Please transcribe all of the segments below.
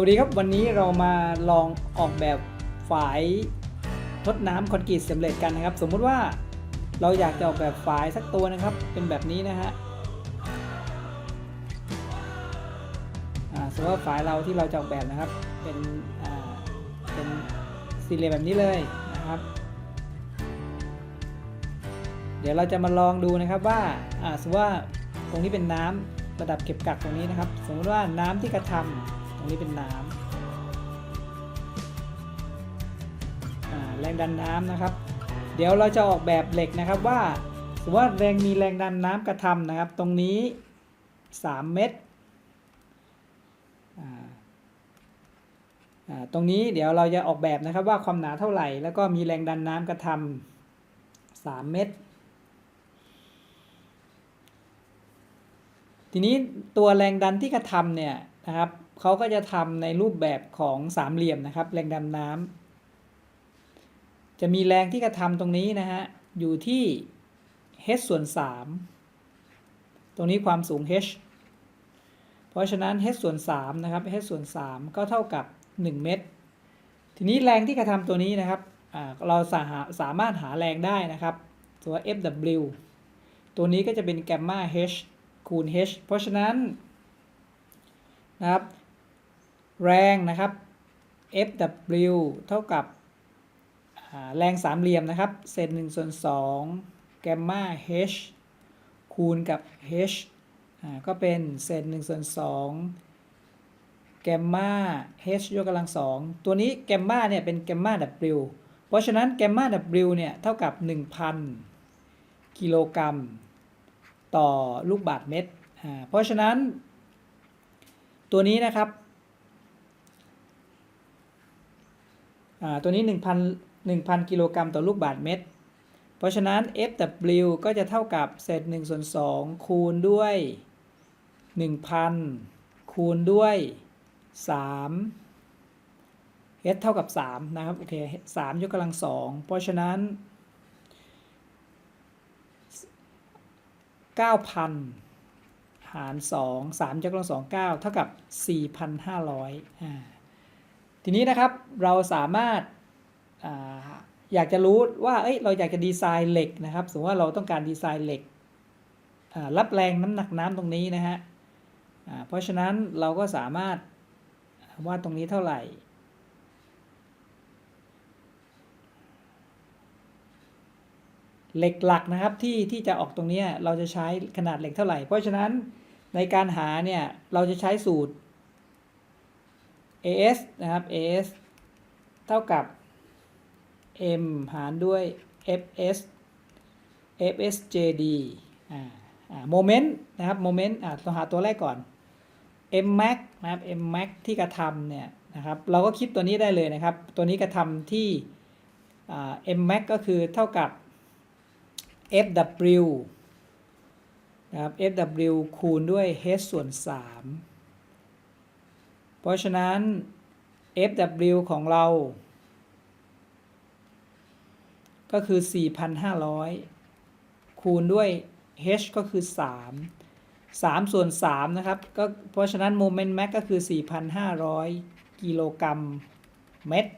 วัสดีครับวันนี้เรามาลองออกแบบฝายทดน้ำคอนกรีตสำเร็จกันนะครับ สมมุติว่าเราอยากจะออกแบบฝายสักตัวนะครับ เป็นแบบนี้นะฮะสมมติว่าฝายเราที่เราจะออกแบบนะครับ เป็นเป็นสี่เหลี่ยมแบบนี้เลยนะครับ เดี๋ยวเราจะมาลองดูนะครับว่าสมมติว่าตรงนี้เป็นน้ำระดับเก็บกักตรงนี้นะครับ สมมติว่าน้ำที่กระทำ รงนี้เป็นน้ำแรงดันน้ำนะครับ เดี๋ยวเราจะออกแบบเหล็กนะครับว่าสมมติว่าแรงมีแรงดันน้ำกระทำนะครับ ตรงนี้ 3 เมตรตรงนี้เดี๋ยวเราจะออกแบบนะครับว่าความหนาเท่าไหร่ แล้วก็มีแรงดันน้ำกระทำ3เมตร ทีนี้ตัวแรงดันที่กระทำเนี่ยนะครับ เขาก็จะทำในรูปแบบของสามเหลี่ยมนะครับ แรงดันน้ำจะมีแรงที่กระทำตรงนี้นะฮะ อยู่ที่ h ส่วน 3 ตรงนี้ความสูง h เพราะฉะนั้น h ส่วน3นะครับ h ส่วน 3 ก็เท่ากับ 1 เมตร ทีนี้แรงที่กระทำตัวนี้นะครับ เราสาหาสามารถหาแรงได้นะครับ ตัว Fw ตัวนี้ก็จะเป็นแกมมา h คูณ h เพราะฉะนั้นนะครับ แรงนะครับ Fw เท่ากับแรงสามเหลี่ยมนะครับ เศษ1ส่วน2แกมมา h คูณกับ h ก็เป็นเศษ1ส่วน2แกมมา h ยกกำลังสองตัวนี้แกมมาเนี่ยเป็นแกมมา w เพราะฉะนั้นแกมมา w เนี่ยเท่ากับ 1,000 กิโลกรัม ต่อลูกบาศก์เมตร เพราะฉะนั้น ตัวนี้นะครับอ่า ตัวนี้ 1,000 1,000 กิโลกรัมต่อลูกบาศก์เมตร เพราะฉะนั้น Fw ก็จะเท่ากับเศษ1ส่วน2คูณด้วย 1,000 คูณด้วย3 h เท่ากับ 3 นะครับ โอเค3ยกกำลัง 2 เพราะฉะนั้น 9,000หาร2 3ยกกำลัง2 9 เท่ากับ 4,500อ่า ทีนี้นะครับเราสามารถออยากจะรู้ว่าเอ้ยเราอยากจะดีไซน์เหล็กนะครับ สมมติว่าเราต้องการดีไซน์เหล็กรับแรงน้ำหนักน้ำตรงนี้นะฮะเพราะฉะนั้นเราก็สามารถวาดตรงนี้เท่าไหร่ เหล็กหลักนะครับที่ที่จะออกตรงนี้เราจะใช้ขนาดเหล็กเท่าไหร่ เพราะฉะนั้นในการหาเนี่ยเราจะใช้สูตร AS นะครับ AS เท่ากับ M หารด้วย FS FSJD อ่าอ่าโมเมนต์นะครับโมเมนต์อ่าเราหาตัวแรกก่อน M max นะครับ M max ที่กระทำเนี่ยนะครับเราก็คิดตัวนี้ได้เลยนะครับ ตัวนี้กระทำที่อ่า M max ก็คือเท่ากับ FW นะครับ FW คูณด้วย h ส่วน 3 ราะฉะนั้น FW ของเรา ก็คือ 4,500 คูณด้วย h ก็คือ 3 3 ส่วน 3 นะครับ ก็เพราะฉะนั้นโมเมนต์แม็กก็คือ 4,500 กิโลกรัมเมตร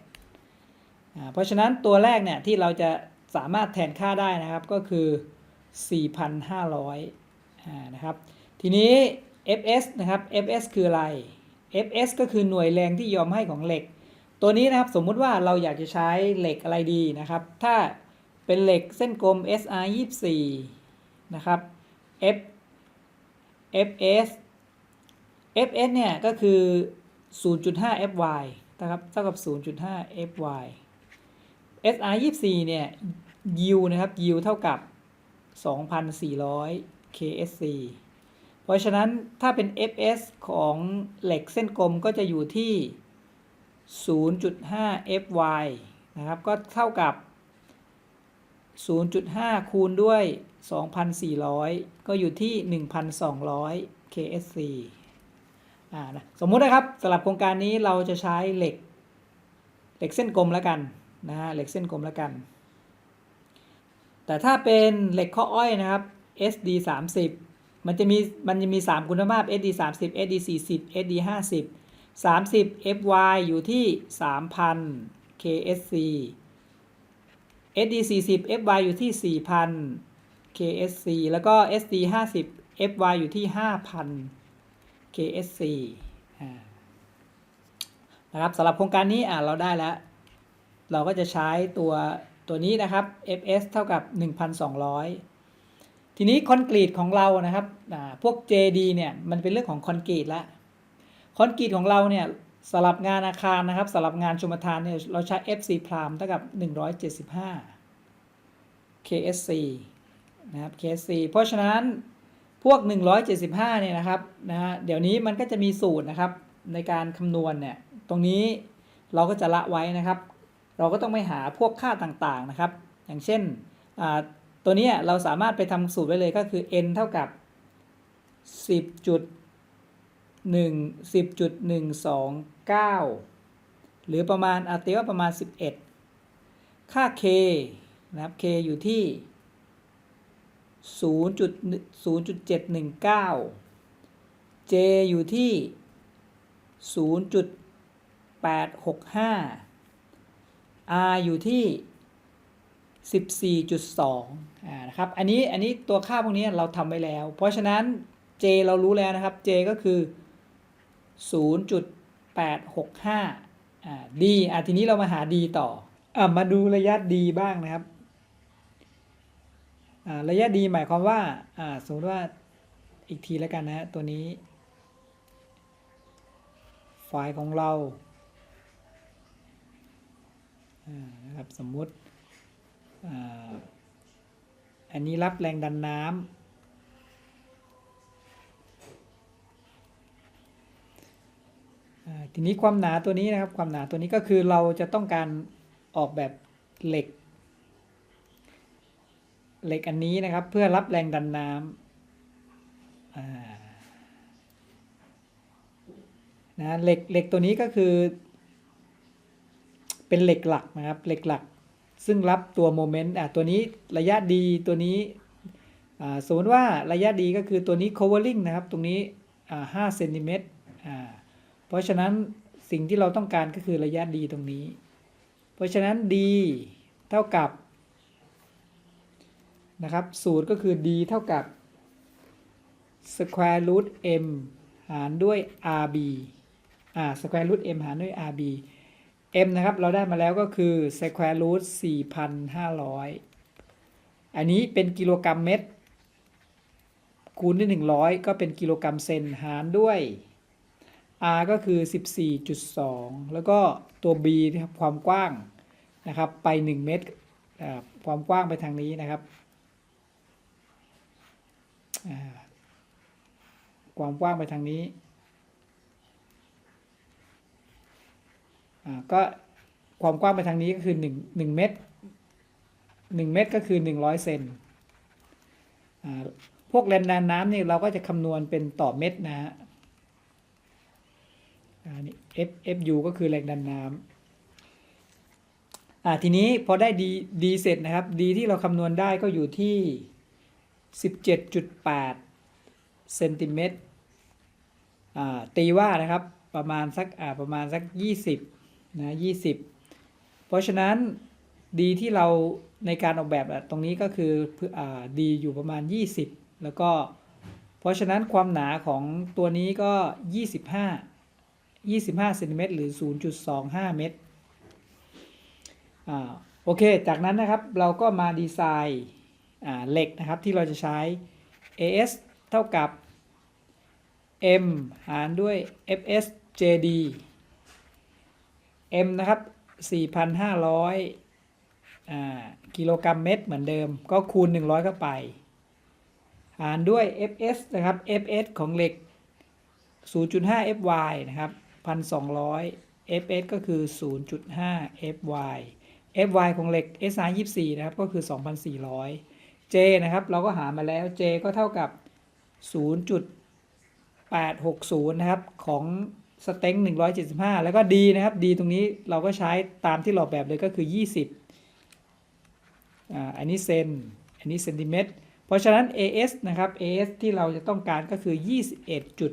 เพราะฉะนั้นตัวแรกเนี่ยที่เราจะสามารถแทนค่าได้นะครับก็คือ 4,500อ่านะครับ ทีนี้ fs นะครับ fs คืออะไร fs ก็คือหน่วยแรงที่ยอมให้ของเหล็ก ตัวนี้นะครับสมมุติว่าเราอยากจะใช้เหล็กอะไรดีนะครับ ถ้าเป็นเหล็กเส้นกลม SR 24นะครับ f fs fs เนี่ยก็คือ 0.5 fy นะครับเท่ากับ 0.5 fy SR 24เนี่ย yield นะครับ yield เท่ากับ 2,400 ksc เพราะฉะนั้นถ้าเป็น fs ของเหล็กเส้นกลมก็จะอยู่ที่ 0.5 fy นะครับ ก็เท่ากับ 0.5 คูณด้วย 2,400 ก็อยู่ที่ 1,200 ksc อ่านะสมมุตินะครับสำหรับโครงการนี้เราจะใช้เหล็ก เหล็กเส้นกลมแล้วกันนะฮะเหล็กเส้นกลมแล้วกัน แต่ถ้าเป็นเหล็กข้ออ้อยนะครับ SD 30 มันจะมีมันจะมี 3 คุณภาพ SD 30 SD 40 SD 50 30 fy อยู่ที่ 3,000 ksc sd 40 fy อยู่ที่ 4,000 ksc แล้วก็ sd 50 fy อยู่ที่ 5,000 ksc นะครับสำหรับโครงการนี้เราได้แล้ว เราก็จะใช้ตัวตัวนี้นะครับ fs เท่ากับ 1,200 ทีนี้คอนกรีตของเรานะครับพวก JD เนี่ยมันเป็นเรื่องของคอนกรีตละคอนกรีตของเราเนี่ยสำหรับงานอาคารนะครับสำหรับงานชมทานเนี่ยเราใช้ FC พรามเท่ากับ 175 KSC นะครับ KSC เพราะฉะนั้นพวก 175 เนี่ยนะครับนะฮะเดี๋ยวนี้มันก็จะมีสูตรนะครับในการคำนวณเนี่ยตรงนี้เราก็จะละไว้นะครับ เราก็ต้องไปหาพวกค่าต่างๆนะครับ อย่างเช่นอ่า ตัวนี้เราสามารถไปทำสูตรไว้เลยก็คือ n เท่ากับ 10.1 10.129 หรือประมาณอาเตีว่าประมาณ 11 ค่า k นะครับ k อยู่ที่0.0.719 j อยู่ที่ 0.865 r อยู่ที่ 14.2 นะครับ อันนี้อันนี้ตัวค่าพวกนี้เราทำไว้แล้ว เพราะฉะนั้น j เรารู้แล้วนะครับ j ก็คือ 0.865อ่า d อ่าทีนี้เรามาหา d ต่ออ่ามาดูระยะ d บ้างนะครับอ่าระยะ d หมายความว่าอ่าสมมติว่าอีกทีแล้วกันนะฮะตัวนี้ ไฟล์ของเราอ่านะครับสมมุติอ่า อันนี้รับแรงดันน้ำอ่าทีนี้ความหนาตัวนี้นะครับ ความหนาตัวนี้ก็คือเราจะต้องการออกแบบเหล็ก เหล็กอันนี้นะครับ เพื่อรับแรงดันน้ำนะเหล็กเหล็กตัวนี้ก็คือ เป็นเหล็กหลักนะครับ เหล็กหลัก ซึ่งรับตัวโมเมนต์อะตัวนี้ระยะดีตัวนี้อ่าสมมติว่าระยะดีก็คือตัวนี้ covering นะครับ ตรงนี้อ่า5เซนติเมตรอ่าเพราะฉะนั้นสิ่งที่เราต้องการก็คือระยะดีตรงนี้ เพราะฉะนั้น d เท่ากับนะครับสูตรก็คือ d เท่ากับ square root m หารด้วย rb อ่า square root m หารด้วย rb m นะครับ เราได้มาแล้วก็คือ square root 4,500 อันนี้เป็นกิโลกรัมเมตร คูณด้วย 100 ก็เป็นกิโลกรัมเซนหารด้วย r ก็คือ 14.2 แล้วก็ตัว b นะครับความกว้างนะครับไป 1 เมตรความกว้างไปทางนี้นะครับ ความกว้างไปทางนี้ อ่า ก็ความกว้างไปทางนี้ก็คือ1 1เมตร1เมตรก็คือ 100 เซนอ่าพวกแรงดันน้ำนี่เราก็จะคำนวณเป็นต่อเม็ดนะฮะอ่านี่ F FU ก็คือแรงดันน้ำอ่าทีนี้พอได้ดีดีเสร็จนะครับดีที่เราคำนวณได้ก็อยู่ที่ 17.8เซนติเมตรอ่าตีว่านะครับประมาณสักอ่าประมาณสัก 20 นะ20เพราะฉะนั้นดีที่เราในการออกแบบอะตรงนี้ก็คืออ่าดีอยู่ประมาณ 20 แล้วก็ เพราะฉะนั้นความหนาของตัวนี้ก็ 25 25เซนติเมตรหรือ 0.25 เมตรอ่าโอเค จากนั้นนะครับเราก็มาดีไซน์เหล็กนะครับที่เราจะใช้ AS เท่ากับ M หารด้วย FS JD M นะครับ 4,500กิโลกรัมเมตรเหมือนเดิม ก็คูณ 100 เข้าไป หารด้วย FS นะครับ FS ของเหล็ก 0.5 FY นะครับ 1,200 FS ก็คือ 0.5 FY FY ของเหล็ก SR 24 นะครับ ก็คือ 2,400 J นะครับ เราก็หามาแล้ว J ก็เท่ากับ 0.860 นะครับ ของ สเต็ง175แล้วก็ D นะครับ D ตรงนี้เราก็ใช้ตามที่เราแบบเลยก็คือ20อ่าอันนี้เซนอันนี้เซนติเมตรเพราะฉะนั้น AS นะครับ AS ที่เราจะต้องการก็คือ 21จุด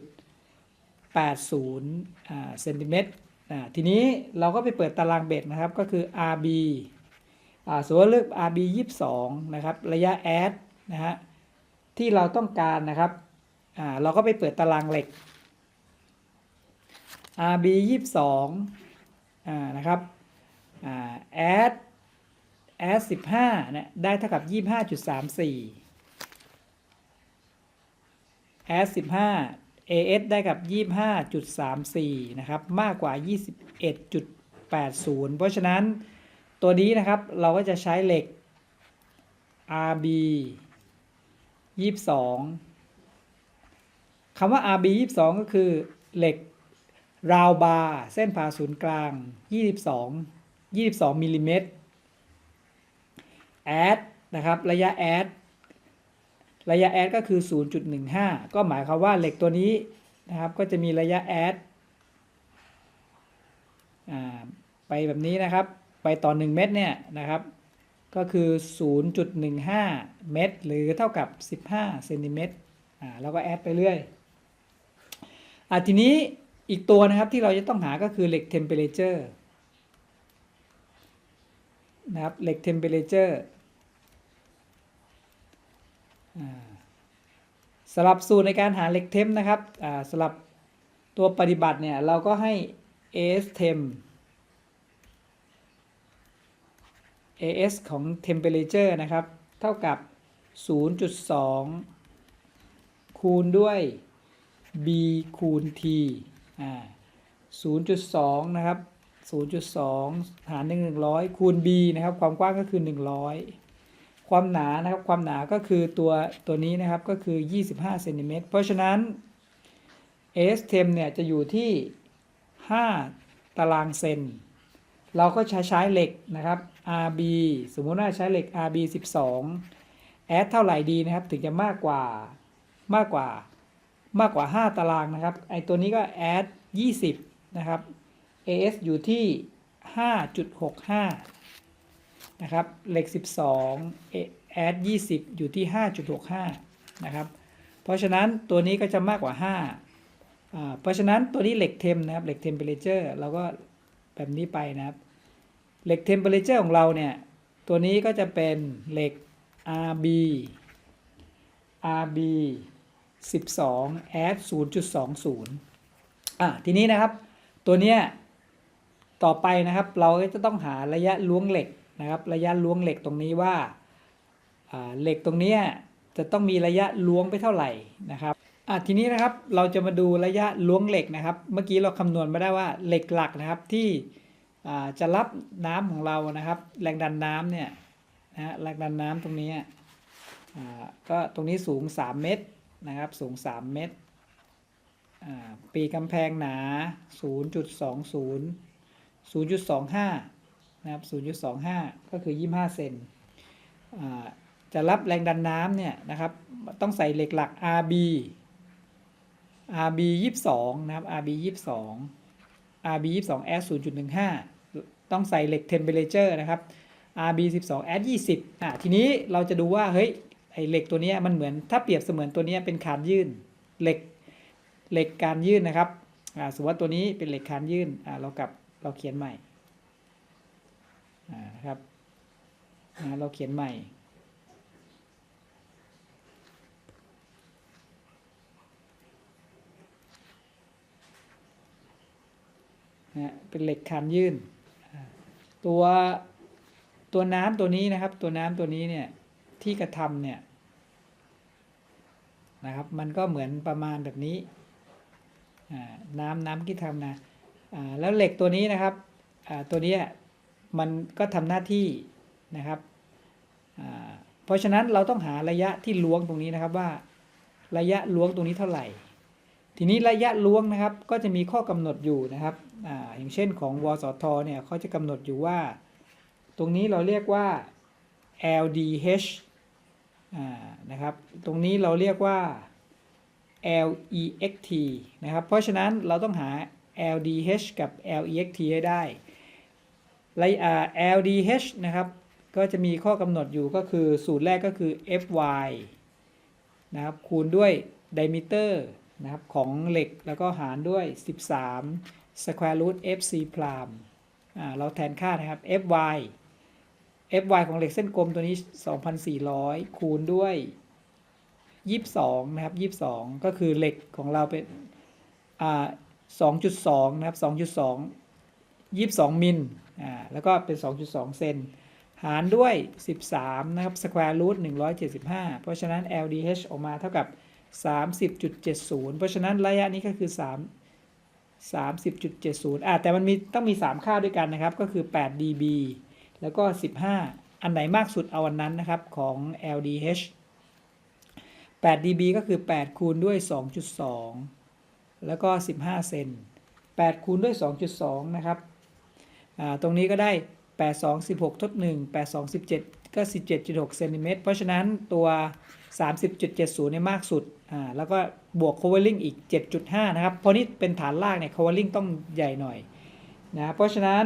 80อ่าเซนติเมตรอ่าทีนี้เราก็ไปเปิดตารางเบ็ดนะครับก็คือ RB อ่าสมมติว่าเลือก RB 22นะครับระยะ แอดนะฮะที่เราต้องการนะครับอ่าเราก็ไปเปิดตารางเหล็ก RB 22อ่านะครับอ่าแอดแอด15นี่ยได้เท่ากับ 25.34แอด15 AS ได้กับ 25.34 นะครับ มากกว่า 21.80 เพราะฉะนั้นตัวนี้นะครับเราก็จะใช้เหล็ก RB 22คำว่า RB 22ก็คือเหล็ก ราวบาร์เส้นผ่าศูนย์กลาง 22 22มิลลิเมตรแอดนะครับระยะแอดระยะแอดก็คือ 0.15 ก็หมายความว่าเหล็กตัวนี้นะครับก็จะมีระยะแอดไปแบบนี้นะครับ ไปต่อ 1 เมตรเนี่ยนะครับ ก็คือ 0.15 เมตรหรือเท่ากับ 15เซนติเมตรอ่าแล้วก็แอดไปเรื่อยอ่าทีนี้ อีกตัวนะครับที่เราจะต้องหาก็คือเหล็ก temperature นะครับเหล็ก temperature อ่าสำหรับสูตรในการหาเหล็กเทมนะครับสำหรับตัวปฏิบัติเนี่ยเราก็ให้ AS temp AS ของ temperature นะครับ เท่ากับ 0.2 คูณด้วย B คูณ T อ่า0.2นะครับ0.2หาร100คูณ B นะครับ ความกว้างก็คือ100ความหนานะครับ ความหนาก็คือตัวตัวนี้นะครับก็คือ25เซนติเมตรเพราะฉะนั้น s t e m เนี่ยจะอยู่ที่5ตารางเซนเราก็ใช้ใช้เหล็กนะครับ RB สมมติว่าใช้เหล็ก RB 12 แอดเท่าไหร่ดีนะครับ ถึงจะมากกว่ามากกว่า มากกว่า 5 ตารางนะครับ ไอตัวนี้ก็แอด20 นะครับ AS อยู่ที่ 5.65 นะครับเหล็ก 12แอด20 อยู่ที่ 5.65 นะครับ เพราะฉะนั้นตัวนี้ก็จะมากกว่า5อ่าเพราะฉะนั้นตัวนี้เหล็กเทมนะครับ เหล็กเทมเปอเรเจอร์เราก็แบบนี้ไปนะครับเหล็กเทมเปอเรเจอร์ของเราเนี่ย ตัวนี้ก็จะเป็นเหล็ก RB RB 12 add 0.20 อะทีนี้นะครับ ตัวเนี้ยต่อไปนะครับเราก็จะต้องหาระยะล้วงเหล็กนะครับ ระยะล้วงเหล็กตรงนี้ว่าเหล็กตรงนี้จะต้องมีระยะล้วงไปเท่าไหร่นะครับอะทีนี้นะครับเราจะมาดูระยะล้วงเหล็กนะครับ เมื่อกี้เราคำนวณมาได้ว่าเหล็กหลักนะครับที่จะรับน้ำของเรานะครับ แรงดันน้ำเนี่ยนะฮะแรงดันน้ำตรงนี้ก็ตรงนี้สูง 3 เมตร นะครับ สูง 3 เมตร ปีกำแพงหนา 0.20 0.25 นะครับ 0.25 ก็คือ 25 เซนจะรับแรงดันน้ำเนี่ยนะครับ ต้องใส่เหล็กหลัก RB RB 22 นะครับ RB 22 RB 22 S 0.15 ต้องใส่เหล็ก temperature นะครับ RB 12 S 20อะทีนี้เราจะดูว่า เฮ้ย ไอ้เหล็กตัวนี้มันเหมือนถ้าเปรียบเสมือนตัวนี้เป็นคานยื่นเหล็กเหล็กการยื่นนะครับอ่าสมมติว่าตัวนี้เป็นเหล็กคานยื่นอ่าเรากลับเราเขียนใหม่อ่านะครับอ่าเราเขียนใหม่นะฮะเป็นเหล็กคานยื่นตัวตัวน้ำตัวนี้นะครับ ตัวน้ำตัวนี้เนี่ย ที่กระทำเนี่ยนะครับมันก็เหมือนประมาณแบบนี้อ่าน้ำน้ำที่ทำนะแล้วเหล็กตัวนี้นะครับตัวนี้มันก็ทำหน้าที่นะครับเพราะฉะนั้นเราต้องหาระยะที่ล้วงตรงนี้นะครับว่าระยะล้วงตรงนี้เท่าไหร่ ทีนี้ระยะล้วงนะครับก็จะมีข้อกำหนดอยู่นะครับออย่างเช่นของวสทเนี่ยเขาจะกำหนดอยู่ว่า ตรงนี้เราเรียกว่า LDH นะครับ ตรงนี้เราเรียกว่า LEXT นะครับ เพราะฉะนั้นเราต้องหา LDH กับ LEXT ให้ได้ระยะ LDH นะครับ ก็จะมีข้อกำหนดอยู่ก็คือสูตรแรกก็คือ FY นะครับคูณด้วย diameter นะครับของเหล็กแล้วก็หารด้วย 13 square root fc พรามเราแทนค่านะครับ fy fy ของเหล็กเส้นกลมตัวนี้ 2,400 คูณด้วย 22 นะครับ 22 ก็คือเหล็กของเราเป็นอ่า2.2 นะครับ 2.2 22 มิลอ่าแล้วก็เป็น 2.2 เซนหารด้วย 13 นะครับ square root 175 เพราะฉะนั้น LDH ออกมาเท่ากับ 30.70 เพราะฉะนั้นระยะนี้ก็คือ 3 30.70อ่าแต่มันมีต้องมี 3 ค่าด้วยกันนะครับ ก็คือ 8 dB แล้วก็ 15 อันไหนมากสุดเอาอันนั้นนะครับของ LDH 8 dB ก็คือ 8 คูณด้วย 2.2 แล้วก็ 15 เซน 8 คูณด้วย 2.2 นะครับ ตรงนี้ก็ได้ 8 2 16 ทด 1 8 2 17 ก็ 17.6 เซนติเมตร เพราะฉะนั้นตัว 30.70เนี่ยมากสุด อ่า แล้วก็บวก covering อีก 7.5 นะครับ เพราะนี่เป็นฐานลากเนี่ย covering ต้องใหญ่หน่อยนะ เพราะฉะนั้น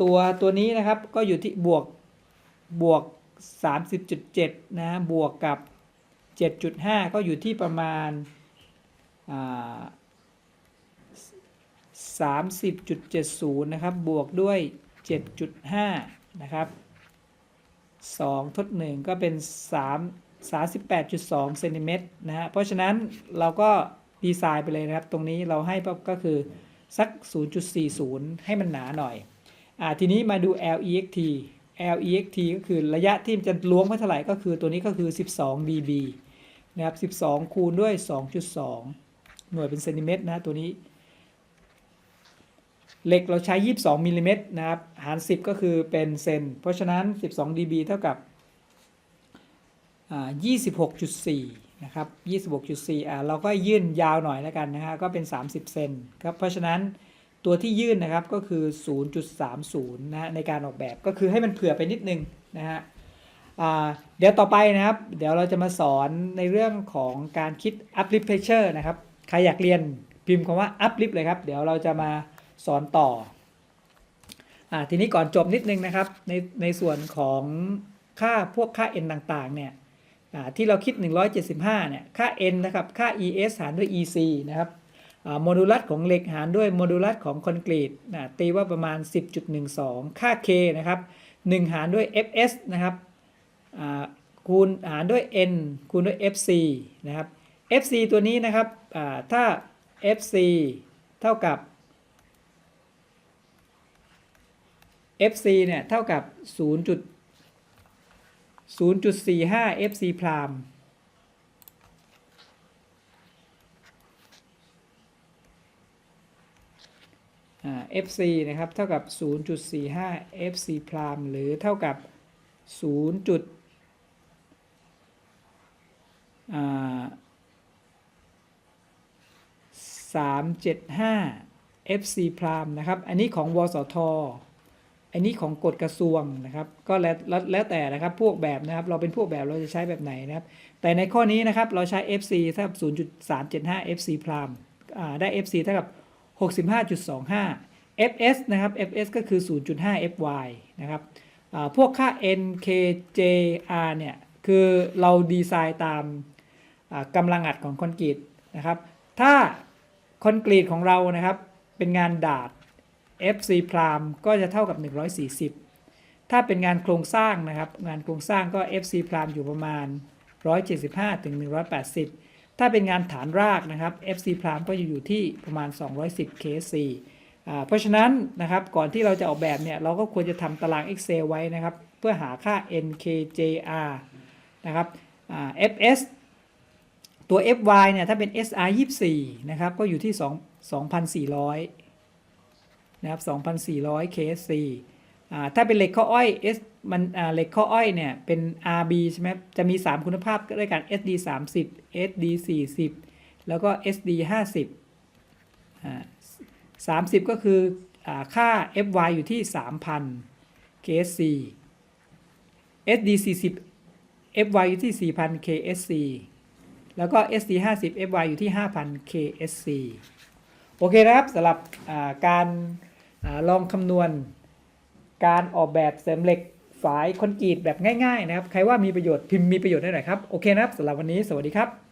ตัวตัวนี้นะครับก็อยู่ที่บวกบวก 30.7 นะบวกกับ 7.5 ก็อยู่ที่ประมาณ 30.70 นะครับ บวกด้วย 7.5 นะครับ2ทด 1 ก็เป็น 3 38.2เซนติเมตรนะฮะเพราะฉะนั้นเราก็ดีไซน์ไปเลยนะครับ ตรงนี้เราให้ก็คือสัก 0.40 ให้มันหนาหน่อย ทีนี้มาดู LEXT LEXT ก็คือระยะที่จะล้วงไปเท่าไหร่ก็คือตัวนี้ก็คือ 12 dB นะครับ 12 คูณด้วย 2.2 หน่วยเป็นเซนติเมตรนะตัวนี้ เหล็กเราใช้ 22มิลลิเมตรนะครับ หาร 10 ก็คือเป็นเซน เพราะฉะนั้น 12 dB เท่ากับ 26.4 นะครับ 26.4 อ่าเราก็ยื่นยาวหน่อยแล้วกันนะฮะ ก็เป็น 30 เซนครับ เพราะฉะนั้น ตัวที่ยื่นนะครับก็คือ 0.30นะฮะในการออกแบบก็คือให้มันเผื่อไปนิดนึงนะฮะเดี๋ยวต่อไปนะครับ เดี๋ยวเราจะมาสอนในเรื่องของการคิด uplift pressure นะครับ ใครอยากเรียนพิมพ์คำว่า uplift เลยครับ เดี๋ยวเราจะมาสอนต่ออทีนี้ก่อนจบนิดนึงนะครับ ในในส่วนของค่าพวกค่า n ต่างๆ เนี่ยที่เราคิด 175 เนี่ย ค่า n นะครับ ค่า es หารด้วย ec นะครับ โมดูลัสของเหล็กหารด้วยโมดูลัสของคอนกรีตนะตีว่าประมาณ 10.12 ค่า k นะครับ 1 หารด้วย fs นะครับคูณหารด้วย n คูณด้วย fc นะครับ fc ตัวนี้นะครับอ่าถ้า fc เท่ากับ FC เนี่ยเท่ากับ 0. 0.45 FC พราม FC นะครับ เท่ากับ 0.45 FC พรามหรือเท่ากับ 0. จุดอ่า375 FC พรามนะครับ อันนี้ของวสท อันนี้ของกฎกระทรวงนะครับ ก็แล้วแล้วแต่นะครับ พวกแบบนะครับ เราเป็นพวกแบบเราจะใช้แบบไหนนะครับ แต่ในข้อนี้นะครับ เราใช้ FC เท่ากับ 0.375 FC พรามได้ FC เท่ากับ 65.25 FS นะครับ FS ก็คือ 0.5 FY นะครับพวกค่า N K J R เนี่ย คือเราดีไซน์ตามกำลังอัดของคอนกรีตนะครับ ถ้าคอนกรีตของเรานะครับ เป็นงานดาด FC พรามก็จะเท่ากับ 140 ถ้าเป็นงานโครงสร้างนะครับ งานโครงสร้างก็ FC พรามอยู่ประมาณ 175ถึง180 ถ้าเป็นงานฐานรากนะครับ FC พรามก็จะอยู่ที่ประมาณ 210 KC อ่าเพราะฉะนั้นนะครับก่อนที่เราจะออกแบบเนี่ยเราก็ควรจะทำตาราง Excel ไว้นะครับ เพื่อหาค่า NKJR นะครับอ่า FS ตัว FY เนี่ยถ้าเป็น SR 24นะครับก็อยู่ที่ 2 2,400 นะครับ 2,400 KSC ถ้าเป็นเหล็กข้ออ้อย S มันเหล็กข้ออ้อยเนี่ยเป็น RB ใช่ไหมจะมี 3 คุณภาพด้วยกัน SD 30 SD 40แล้วก็ SD 50อ่า30 ก็คืออค่า FY อยู่ที่ 3,000 KSC SD 40 FY อยู่ที่ 4,000 KSC แล้วก็ SD 50 FY อยู่ที่ 5,000 KSC โอเคนะครับสำหรับการอลองคำนวณ การออกแบบเสริมเหล็กฝายคอนกรีตแบบง่ายๆนะครับ ใครว่ามีประโยชน์พิมพ์มีประโยชน์ได้หน่อยครับ โอเคนะครับสำหรับวันนี้สวัสดีครับ